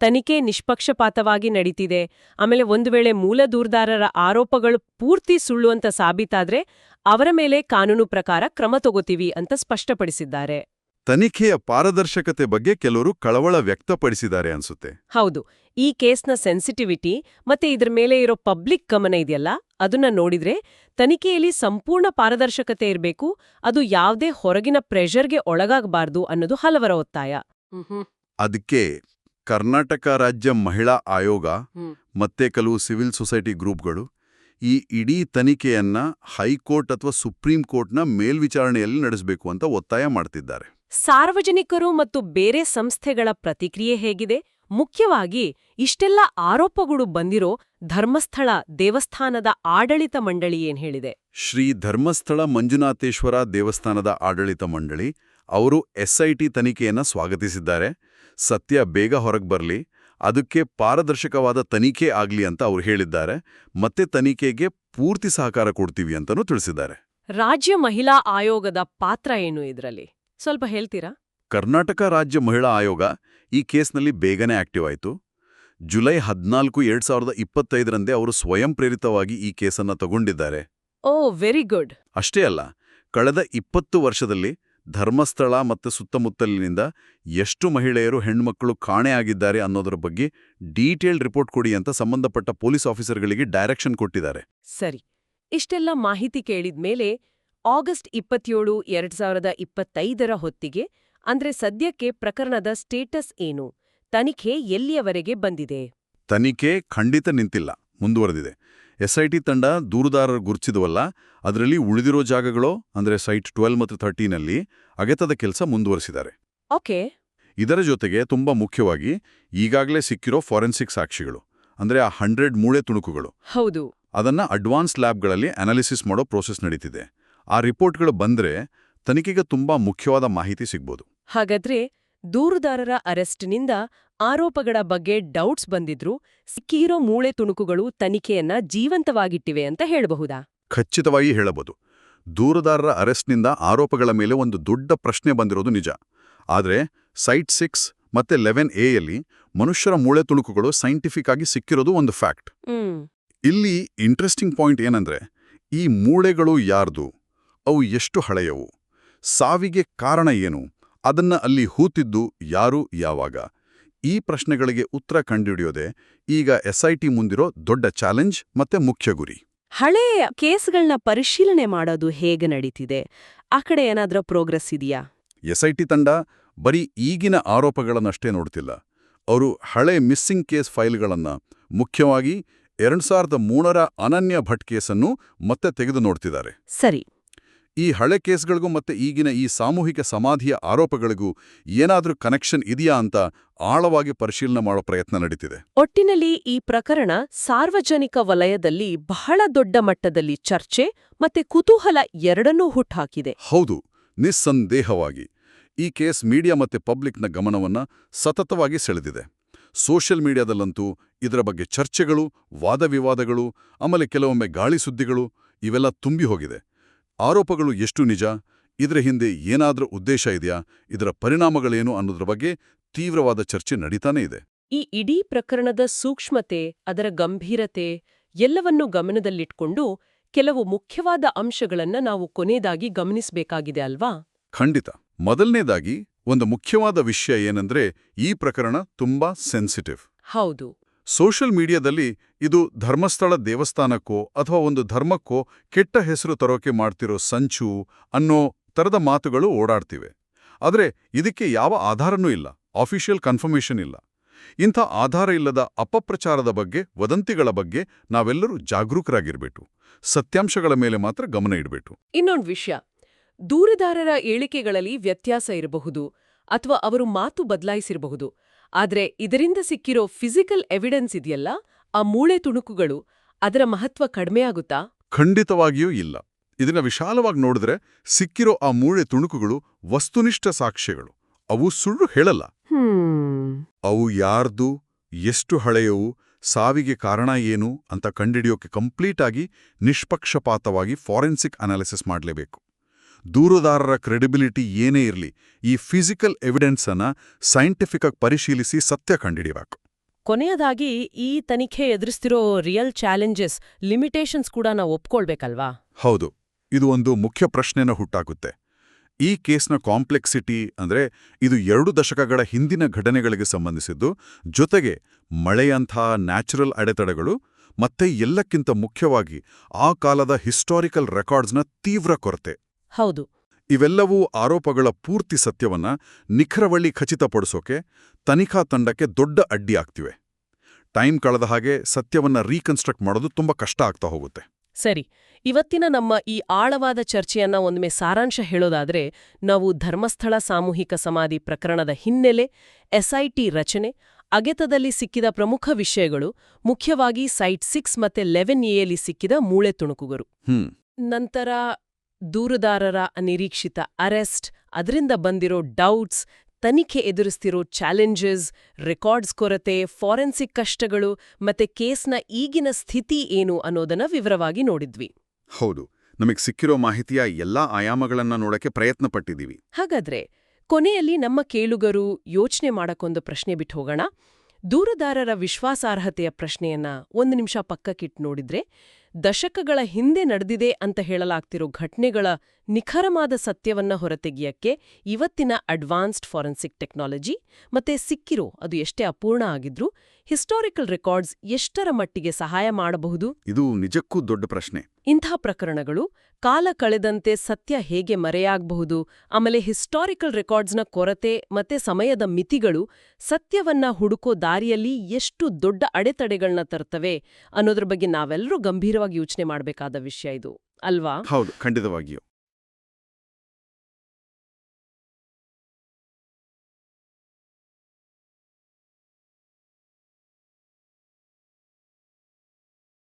ತನಿಖೆ ನಿಷ್ಪಕ್ಷಪಾತವಾಗಿ ನಡೀತಿದೆ. ಆಮೇಲೆ ಒಂದು ವೇಳೆ ಮೂಲ ದೂರ್ದಾರರ ಆರೋಪಗಳು ಪೂರ್ತಿ ಸುಳ್ಳು ಅಂತ ಸಾಬೀತಾದ್ರೆ ಅವರ ಮೇಲೆ ಕಾನೂನು ಪ್ರಕಾರ ಕ್ರಮ ತಗೋತೀವಿ ಅಂತ ಸ್ಪಷ್ಟಪಡಿಸಿದ್ದಾರೆ. ತನಿಖೆಯ ಪಾರದರ್ಶಕತೆ ಬಗ್ಗೆ ಕೆಲವರು ಕಳವಳ ವ್ಯಕ್ತಪಡಿಸಿದ್ದಾರೆ ಅನ್ಸುತ್ತೆ. ಹೌದು. ಈ ಕೇಸ್ನ ಸೆನ್ಸಿಟಿವಿಟಿ ಮತ್ತೆ ಇದ್ರ ಮೇಲೆ ಇರೋ ಪಬ್ಲಿಕ್ ಗಮನ ಇದೆಯಲ್ಲ? ಅದನ್ನ ನೋಡಿದ್ರೆ ತನಿಖೆಯಲ್ಲಿ ಸಂಪೂರ್ಣ ಪಾರದರ್ಶಕತೆ ಇರಬೇಕು ಅದು ಯಾವುದೇ ಹೊರಗಿನ ಪ್ರೆಷರ್ಗೆ ಒಳಗಾಗಬಾರ್ದು ಅನ್ನೋದು ಹಲವರ ಒತ್ತಾಯ. ಅದಕ್ಕೆ ಕರ್ನಾಟಕ ರಾಜ್ಯ ಮಹಿಳಾ ಆಯೋಗ. ಮತ್ತೆ ಕೆಲವು ಸಿವಿಲ್ ಸೊಸೈಟಿ ಗ್ರೂಪ್ಗಳು ಈ ಇಡೀ ತನಿಖೆಯನ್ನ ಹೈಕೋರ್ಟ್ ಅಥವಾ ಸುಪ್ರೀಂ ಕೋರ್ಟ್ನ ಮೇಲ್ವಿಚಾರಣೆಯಲ್ಲಿ ನಡೆಸಬೇಕು ಅಂತ ಒತ್ತಾಯ ಮಾಡ್ತಿದ್ದಾರೆ. ಸಾರ್ವಜನಿಕರು ಮತ್ತು ಬೇರೆ ಸಂಸ್ಥೆಗಳ ಪ್ರತಿಕ್ರಿಯೆ ಹೇಗಿದೆ? ಮುಖ್ಯವಾಗಿ ಇಷ್ಟೆಲ್ಲ ಆರೋಪಗಳು ಬಂದಿರೋ ಧರ್ಮಸ್ಥಳ ದೇವಸ್ಥಾನದ ಆಡಳಿತ ಮಂಡಳಿ ಏನ್ ಹೇಳಿದೆ? ಶ್ರೀ ಧರ್ಮಸ್ಥಳ ಮಂಜುನಾಥೇಶ್ವರ ದೇವಸ್ಥಾನದ ಆಡಳಿತ ಮಂಡಳಿ ಅವರು ಎಸ್ಐಟಿ ತನಿಖೆಯನ್ನ ಸ್ವಾಗತಿಸಿದ್ದಾರೆ. ಸತ್ಯ ಬೇಗ ಹೊರಗೆ ಬರಲಿ ಅದಕ್ಕೆ ಪಾರದರ್ಶಕವಾದ ತನಿಖೆ ಆಗಲಿ ಅಂತ ಅವ್ರು ಹೇಳಿದ್ದಾರೆ. ಮತ್ತೆ ತನಿಖೆಗೆ ಪೂರ್ತಿ ಸಹಕಾರ ಕೊಡ್ತೀವಿ ಅಂತಲೂ ತಿಳಿಸಿದ್ದಾರೆ. ರಾಜ್ಯ ಮಹಿಳಾ ಆಯೋಗದ ಪಾತ್ರ ಏನು ಇದರಲ್ಲಿ? ಸ್ವಲ್ಪ ಹೇಳ್ತೀರಾ? ಕರ್ನಾಟಕ ರಾಜ್ಯ ಮಹಿಳಾ ಆಯೋಗ ಈ ಕೇಸ್ನಲ್ಲಿ ಬೇಗನೆ ಆಕ್ಟಿವ್ ಆಯಿತು. ಜುಲೈ ಹದಿನಾಲ್ಕು ಎರಡ್ ಸಾವಿರದ ಇಪ್ಪತ್ತೈದರಂದೇ ಅವರು ಸ್ವಯಂ ಪ್ರೇರಿತವಾಗಿ ಈ ಕೇಸನ್ನ ತಗೊಂಡಿದ್ದಾರೆ. Oh very good. ಅಷ್ಟೇ ಅಲ್ಲ ಕಳೆದ ಇಪ್ಪತ್ತು ವರ್ಷದಲ್ಲಿ ಧರ್ಮಸ್ಥಳ ಮತ್ತು ಸುತ್ತಮುತ್ತಲಿನಿಂದ ಎಷ್ಟು ಮಹಿಳೆಯರು ಹೆಣ್ಮಕ್ಕಳು ಕಾಣೆಯಾಗಿದ್ದಾರೆ ಅನ್ನೋದರ ಬಗ್ಗೆ ಡೀಟೇಲ್ಡ್ ರಿಪೋರ್ಟ್ ಕೊಡಿ ಅಂತ ಸಂಬಂಧಪಟ್ಟ ಪೊಲೀಸ್ ಆಫೀಸರ್ಗಳಿಗೆ ಡೈರೆಕ್ಷನ್ ಕೊಟ್ಟಿದ್ದಾರೆ. ಸರಿ ಇಷ್ಟೆಲ್ಲ ಮಾಹಿತಿ ಕೇಳಿದ್ಮೇಲೆ ಆಗಸ್ಟ್ ಇಪ್ಪತ್ತೇಳು ಎರಡ್ ಸಾವಿರದ ಇಪ್ಪತ್ತೈದರ ಹೊತ್ತಿಗೆ ಅಂದ್ರೆ ಸದ್ಯಕ್ಕೆ ಪ್ರಕರಣದ ಸ್ಟೇಟಸ್ ಏನು? ತನಿಖೆ ಎಲ್ಲಿಯವರೆಗೆ ಬಂದಿದೆ? ತನಿಖೆ ಖಂಡಿತ ನಿಂತಿಲ್ಲ ಮುಂದುವರೆದಿದೆ. ಎಸ್ಐಟಿ ತಂಡ ದೂರುದಾರರು ಗುರುತಿಸಿದವಲ್ಲ ಅದರಲ್ಲಿ ಉಳಿದಿರೋ ಜಾಗಗಳು ಅಂದ್ರೆ ಸೈಟ್ ಟ್ವೆಲ್ ಮತ್ತು ಥರ್ಟೀನಲ್ಲಿ ಅಗೆತದ ಕೆಲಸ ಮುಂದುವರಿಸಿದ್ದಾರೆ. ಓಕೆ. ಇದರ ಜೊತೆಗೆ ತುಂಬಾ ಮುಖ್ಯವಾಗಿ ಈಗಾಗಲೇ ಸಿಕ್ಕಿರೋ ಫಾರೆನ್ಸಿಕ್ ಸಾಕ್ಷಿಗಳು ಅಂದ್ರೆ ಆ ಹಂಡ್ರೆಡ್ ಮೂಳೆ ತುಣುಕುಗಳು. ಹೌದು. ಅದನ್ನ ಅಡ್ವಾನ್ಸ್ ಲ್ಯಾಬ್ಗಳಲ್ಲಿ ಅನಾಲಿಸಿಸ್ ಮಾಡೋ ಪ್ರೋಸೆಸ್ ನಡೀತಿದೆ. ಆ ರಿಪೋರ್ಟ್ಗಳು ಬಂದ್ರೆ ತನಿಖೆಗೆ ತುಂಬಾ ಮುಖ್ಯವಾದ ಮಾಹಿತಿ ಸಿಗ್ಬೋದು. ಹಾಗಾದ್ರೆ ದೂರುದಾರರ ಅರೆಸ್ಟ್ನಿಂದ ಆರೋಪಗಳ ಬಗ್ಗೆ ಡೌಟ್ಸ್ ಬಂದಿದ್ರು ಸಿಕ್ಕಿರೋ ಮೂಳೆ ತುಣುಕುಗಳು ತನಿಖೆಯನ್ನ ಜೀವಂತವಾಗಿಟ್ಟಿವೆ ಅಂತ ಹೇಳಬಹುದಾ? ಖಚಿತವಾಗಿ ಹೇಳಬಹುದು. ದೂರದಾರರ ಅರೆಸ್ಟ್ನಿಂದ ಆರೋಪಗಳ ಮೇಲೆ ಒಂದು ದೊಡ್ಡ ಪ್ರಶ್ನೆ ಬಂದಿರೋದು ನಿಜ. ಆದರೆ ಸೈಟ್ ಸಿಕ್ಸ್ ಮತ್ತೆ ಲೆವೆನ್ ಎಯಲ್ಲಿ ಮನುಷ್ಯರ ಮೂಳೆ ತುಣುಕುಗಳು ಸೈಂಟಿಫಿಕ್ ಆಗಿ ಸಿಕ್ಕಿರೋದು ಒಂದು ಫ್ಯಾಕ್ಟ್. ಇಲ್ಲಿ ಇಂಟ್ರೆಸ್ಟಿಂಗ್ ಪಾಯಿಂಟ್ ಏನಂದ್ರೆ ಈ ಮೂಳೆಗಳು ಯಾರ್ದು? ಅವು ಎಷ್ಟು ಹಳೆಯವು? ಸಾವಿಗೆ ಕಾರಣ ಏನು? ಅದನ್ನ ಅಲ್ಲಿ ಹೂತಿದ್ದು ಯಾರು ಯಾವಾಗ? ಈ ಪ್ರಶ್ನೆಗಳಿಗೆ ಉತ್ತರ ಕಂಡುಹಿಡಿಯೋದೆ ಈಗ ಎಸ್ಐಟಿ ಮುಂದಿರೋ ದೊಡ್ಡ ಚಾಲೆಂಜ್ ಮತ್ತೆ ಮುಖ್ಯ ಗುರಿ. ಹಳೆಯ ಕೇಸ್ಗಳನ್ನ ಪರಿಶೀಲನೆ ಮಾಡೋದು ಹೇಗೆ ನಡೀತಿದೆ? ಆ ಕಡೆ ಏನಾದ್ರೂ ಪ್ರೋಗ್ರೆಸ್ ಇದೆಯಾ? ಎಸ್ಐಟಿ ತಂಡ ಬರೀ ಈಗಿನ ಆರೋಪಗಳನ್ನಷ್ಟೇ ನೋಡ್ತಿಲ್ಲ. ಅವರು ಹಳೆ ಮಿಸ್ಸಿಂಗ್ ಕೇಸ್ ಫೈಲ್ಗಳನ್ನು ಮುಖ್ಯವಾಗಿ ಎರಡ್ ಸಾವಿರದ ಮೂರರ ಅನನ್ಯ ಭಟ್ ಕೇಸನ್ನು ಮತ್ತೆ ತೆಗೆದು ನೋಡ್ತಿದ್ದಾರೆ. ಸರಿ. ಈ ಹಳೆ ಕೇಸ್ಗಳಿಗೂ ಮತ್ತೆ ಈಗಿನ ಈ ಸಾಮೂಹಿಕ ಸಮಾಧಿಯ ಆರೋಪಗಳಿಗೂ ಏನಾದರೂ ಕನೆಕ್ಷನ್ ಇದೆಯಾ ಅಂತ ಆಳವಾಗಿ ಪರಿಶೀಲನೆ ಮಾಡೋ ಪ್ರಯತ್ನ ನಡೀತಿದೆ. ಒಟ್ಟಿನಲ್ಲಿ ಈ ಪ್ರಕರಣ ಸಾರ್ವಜನಿಕ ವಲಯದಲ್ಲಿ ಬಹಳ ದೊಡ್ಡ ಮಟ್ಟದಲ್ಲಿ ಚರ್ಚೆ ಮತ್ತೆ ಕುತೂಹಲ ಎರಡನ್ನೂ ಹುಟ್ಟಾಕಿದೆ ಹೌದು ನಿಸ್ಸಂದೇಹವಾಗಿ. ಈ ಕೇಸ್ ಮೀಡಿಯಾ ಮತ್ತೆ ಪಬ್ಲಿಕ್ನ ಗಮನವನ್ನ ಸತತವಾಗಿ ಸೆಳೆದಿದೆ. ಸೋಷಿಯಲ್ ಮೀಡಿಯಾದಲ್ಲಂತೂ ಇದರ ಬಗ್ಗೆ ಚರ್ಚೆಗಳು ವಾದವಿವಾದಗಳು ಆಮೇಲೆ ಕೆಲವೊಮ್ಮೆ ಗಾಳಿ ಸುದ್ದಿಗಳು ಇವೆಲ್ಲ ತುಂಬಿ ಹೋಗಿದೆ. ಆರೋಪಗಳು ಎಷ್ಟು ನಿಜ? ಇದರ ಹಿಂದೆ ಏನಾದರೂ ಉದ್ದೇಶ ಇದೆಯಾ? ಇದರ ಪರಿಣಾಮಗಳೇನು ಅನ್ನೋದ್ರ ಬಗ್ಗೆ ತೀವ್ರವಾದ ಚರ್ಚೆ ನಡೀತಾನೇ ಇದೆ. ಈ ಇಡೀ ಪ್ರಕರಣದ ಸೂಕ್ಷ್ಮತೆ ಅದರ ಗಂಭೀರತೆ ಎಲ್ಲವನ್ನೂ ಗಮನದಲ್ಲಿಟ್ಕೊಂಡು ಕೆಲವು ಮುಖ್ಯವಾದ ಅಂಶಗಳನ್ನ ನಾವು ಕೊನೆಯದಾಗಿ ಗಮನಿಸಬೇಕಾಗಿದೆ ಅಲ್ವಾ? ಖಂಡಿತ. ಮೊದಲನೇದಾಗಿ ಒಂದು ಮುಖ್ಯವಾದ ವಿಷಯ ಏನಂದ್ರೆ ಈ ಪ್ರಕರಣ ತುಂಬಾ ಸೆನ್ಸಿಟಿವ್. ಹೌದು. ಸೋಷಿಯಲ್ ಮೀಡಿಯಾದಲ್ಲಿ ಇದು ಧರ್ಮಸ್ಥಳ ದೇವಸ್ಥಾನಕ್ಕೋ ಅಥವಾ ಒಂದು ಧರ್ಮಕ್ಕೋ ಕೆಟ್ಟ ಹೆಸರು ತರೋಕೆ ಮಾಡ್ತಿರೋ ಸಂಚು ಅನ್ನೋ ತರದ ಮಾತುಗಳು ಓಡಾಡ್ತಿವೆ. ಆದರೆ ಇದಕ್ಕೆ ಯಾವ ಆಧಾರನೂ ಇಲ್ಲ, ಆಫಿಷಿಯಲ್ ಕನ್ಫರ್ಮೇಷನ್ ಇಲ್ಲ. ಇಂಥ ಆಧಾರ ಇಲ್ಲದ ಅಪಪ್ರಚಾರದ ಬಗ್ಗೆ, ವದಂತಿಗಳ ಬಗ್ಗೆ ನಾವೆಲ್ಲರೂ ಜಾಗರೂಕರಾಗಿರ್ಬೇಕು. ಸತ್ಯಾಂಶಗಳ ಮೇಲೆ ಮಾತ್ರ ಗಮನ ಇಡಬೇಕು. ಇನ್ನೊಂದು ವಿಷಯ. ದೂರದಾರರ ಏಳಿಕೆಗಳಲ್ಲಿ ವ್ಯತ್ಯಾಸ ಇರಬಹುದು ಅಥವಾ ಅವರು ಮಾತು ಬದಲಾಯಿಸಿರಬಹುದು. ಆದ್ರೆ ಇದರಿಂದ ಸಿಕ್ಕಿರೋ ಫಿಸಿಕಲ್ ಎವಿಡೆನ್ಸ್ ಇದೆಯಲ್ಲ ಆ ಮೂಳೆ ತುಣುಕುಗಳು ಅದರ ಮಹತ್ವ ಕಡಿಮೆ ಆಗುತ್ತಾ? ಖಂಡಿತವಾಗಿಯೂ ಇಲ್ಲ. ಇದನ್ನ ವಿಶಾಲವಾಗಿ ನೋಡಿದ್ರೆ ಸಿಕ್ಕಿರೋ ಆ ಮೂಳೆ ತುಣುಕುಗಳು ವಸ್ತುನಿಷ್ಠ ಸಾಕ್ಷ್ಯಗಳು. ಅವು ಸುಳ್ಳು ಹೇಳಲ್ಲ. ಅವು ಯಾರ್ದು ಎಷ್ಟು ಹಳೆಯವು ಸಾವಿಗೆ ಕಾರಣ ಏನು ಅಂತ ಕಂಡಿಡಿಯೋಕೆ ಕಂಪ್ಲೀಟ್ ಆಗಿ ನಿಷ್ಪಕ್ಷಪಾತವಾಗಿ ಫಾರೆನ್ಸಿಕ್ ಅನಾಲಿಸಿಸ್ ಮಾಡಲೇಬೇಕು. ದೂರುದಾರರ ಕ್ರೆಡಿಬಿಲಿಟಿ ಏನೇ ಇರಲಿ ಈ ಫಿಸಿಕಲ್ ಎವಿಡೆನ್ಸ್ ಅನ್ನ ಸೈಂಟಿಫಿಕ್ ಆಗಿ ಪರಿಶೀಲಿಸಿ ಸತ್ಯ ಕಂಡಿಡಿಯಬೇಕು ಕೊನೆಯದಾಗಿ ಈ ತನಿಖೆ ಎದುರಿಸ್ತಿರೋ ರಿಯಲ್ ಚಾಲೆಂಜಸ್ ಲಿಮಿಟೇಷನ್ಸ್ ಕೂಡ ನಾವು ಒಪ್ಕೊಳ್ಬೇಕಲ್ವಾ? ಹೌದು. ಇದು ಒಂದು ಮುಖ್ಯ ಪ್ರಶ್ನೆನ ಹುಟ್ಟಾಗುತ್ತೆ. ಈ ಕೇಸ್ನ ಕಾಂಪ್ಲೆಕ್ಸಿಟಿ ಅಂದ್ರೆ ಇದು ಎರಡು ದಶಕಗಳ ಹಿಂದಿನ ಘಟನೆಗಳಿಗೆ ಸಂಬಂಧಿಸಿದ್ದು ಜೊತೆಗೆ ಮಳೆಯಂಥ ನ್ಯಾಚುರಲ್ ಅಡೆತಡೆಗಳು ಮತ್ತೆ ಎಲ್ಲಕ್ಕಿಂತ ಮುಖ್ಯವಾಗಿ ಆ ಕಾಲದ ಹಿಸ್ಟಾರಿಕಲ್ ರೆಕಾರ್ಡ್ಸ್ನ ತೀವ್ರ ಕೊರತೆ. ಹೌದು. ಇವೆಲ್ಲವೂ ಆರೋಪಗಳ ಪೂರ್ತಿ ಸತ್ಯವನ್ನ ನಿಖರವಳ್ಳಿ ಖಚಿತಪಡಿಸೋಕೆ ತನಿಖಾ ತಂಡಕ್ಕೆ ದೊಡ್ಡ ಅಡ್ಡಿ ಆಗ್ತಿವೆ. ಟೈಮ್ ಕಳೆದ ಹಾಗೆ ಸತ್ಯವನ್ನ ರೀಕನ್ಸ್ಟ್ರಕ್ಟ್ ಮಾಡೋದು ತುಂಬಾ ಕಷ್ಟ ಆಗ್ತಾ ಹೋಗುತ್ತೆ. ಸರಿ ಇವತ್ತಿನ ನಮ್ಮ ಈ ಆಳವಾದ ಚರ್ಚೆಯನ್ನ ಒಂದೊಮ್ಮೆ ಸಾರಾಂಶ ಹೇಳೋದಾದ್ರೆ ನಾವು ಧರ್ಮಸ್ಥಳ ಸಾಮೂಹಿಕ ಸಮಾಧಿ ಪ್ರಕರಣದ ಹಿನ್ನೆಲೆ ಎಸ್ಐಟಿ ರಚನೆ ಅಗೆತದಲ್ಲಿ ಸಿಕ್ಕಿದ ಪ್ರಮುಖ ವಿಷಯಗಳು ಮುಖ್ಯವಾಗಿ ಸೈಟ್ ಸಿಕ್ಸ್ ಮತ್ತೆ ಲೆವೆನ್ ಎಯಲ್ಲಿ ಸಿಕ್ಕಿದ ಮೂಳೆ ತುಣುಕುಗರು ನಂತರ ದೂರುದಾರರ ಅನಿರೀಕ್ಷಿತ ಅರೆಸ್ಟ್ ಅದರಿಂದ ಬಂದಿರೋ ಡೌಟ್ಸ್ ತನಿಖೆ ಎದುರಿಸ್ತಿರೋ ಚಾಲೆಂಜಸ್ ರೆಕಾರ್ಡ್ಸ್ ಕೊರತೆ ಫಾರೆನ್ಸಿಕ್ ಕಷ್ಟಗಳು ಮತ್ತೆ ಕೇಸ್ನ ಈಗಿನ ಸ್ಥಿತಿ ಏನು ಅನ್ನೋದನ್ನ ವಿವರವಾಗಿ ನೋಡಿದ್ವಿ. ಹೌದು ನಮಗೆ ಸಿಕ್ಕಿರೋ ಮಾಹಿತಿಯ ಎಲ್ಲಾ ಆಯಾಮಗಳನ್ನ ನೋಡಕ್ಕೆ ಪ್ರಯತ್ನ ಪಟ್ಟಿದ್ದೀವಿ ಹಾಗಾದ್ರೆ ಕೊನೆಯಲ್ಲಿ ನಮ್ಮ ಕೇಳುಗರು ಯೋಚನೆ ಮಾಡಕ್ಕೊಂದು ಪ್ರಶ್ನೆ ಬಿಟ್ಟು ಹೋಗೋಣ. ದೂರದಾರರ ವಿಶ್ವಾಸಾರ್ಹತೆಯ ಪ್ರಶ್ನೆಯನ್ನ ಒಂದು ನಿಮಿಷ ಪಕ್ಕಕ್ಕಿಟ್ಟು ನೋಡಿದ್ರೆ ದಶಕಗಳ ಹಿಂದೆ ನಡೆದಿದೆ ಅಂತ ಹೇಳಲಾಗ್ತಿರೋ ಘಟನೆಗಳ ನಿಖರವಾದ ಸತ್ಯವನ್ನ ಹೊರತೆಗೆಯಕ್ಕೆ ಇವತ್ತಿನ ಅಡ್ವಾನ್ಸ್ಡ್ ಫಾರೆನ್ಸಿಕ್ ಟೆಕ್ನಾಲಜಿ ಮತ್ತೆ ಸಿಕ್ಕಿರೋ ಅದು ಎಷ್ಟೇ ಅಪೂರ್ಣ ಆಗಿದ್ರೂ ಹಿಸ್ಟಾರಿಕಲ್ ರೆಕಾರ್ಡ್ಸ್ ಎಷ್ಟರ ಮಟ್ಟಿಗೆ ಸಹಾಯ ಮಾಡಬಹುದು? ಇದು ನಿಜಕ್ಕೂ ದೊಡ್ಡ ಪ್ರಶ್ನೆ. ಇಂಥ ಪ್ರಕರಣಗಳು ಕಾಲ ಕಳೆದಂತೆ ಸತ್ಯ ಹೇಗೆ ಮರೆಯಾಗಬಹುದು ಆಮೇಲೆ ಹಿಸ್ಟಾರಿಕಲ್ ರೆಕಾರ್ಡ್ಸ್ನ ಕೊರತೆ ಮತ್ತೆ ಸಮಯದ ಮಿತಿಗಳು ಸತ್ಯವನ್ನ ಹುಡುಕೋ ದಾರಿಯಲ್ಲಿ ಎಷ್ಟು ದೊಡ್ಡ ಅಡೆತಡೆಗಳನ್ನ ತರ್ತವೆ ಅನ್ನೋದ್ರ ಬಗ್ಗೆ ನಾವೆಲ್ಲರೂ ಗಂಭೀರವಾಗಿ ಯೋಚನೆ ಮಾಡಬೇಕಾದ ವಿಷಯ ಇದು ಅಲ್ವಾ? ಹೌದು ಖಂಡಿತವಾಗಿಯೂ.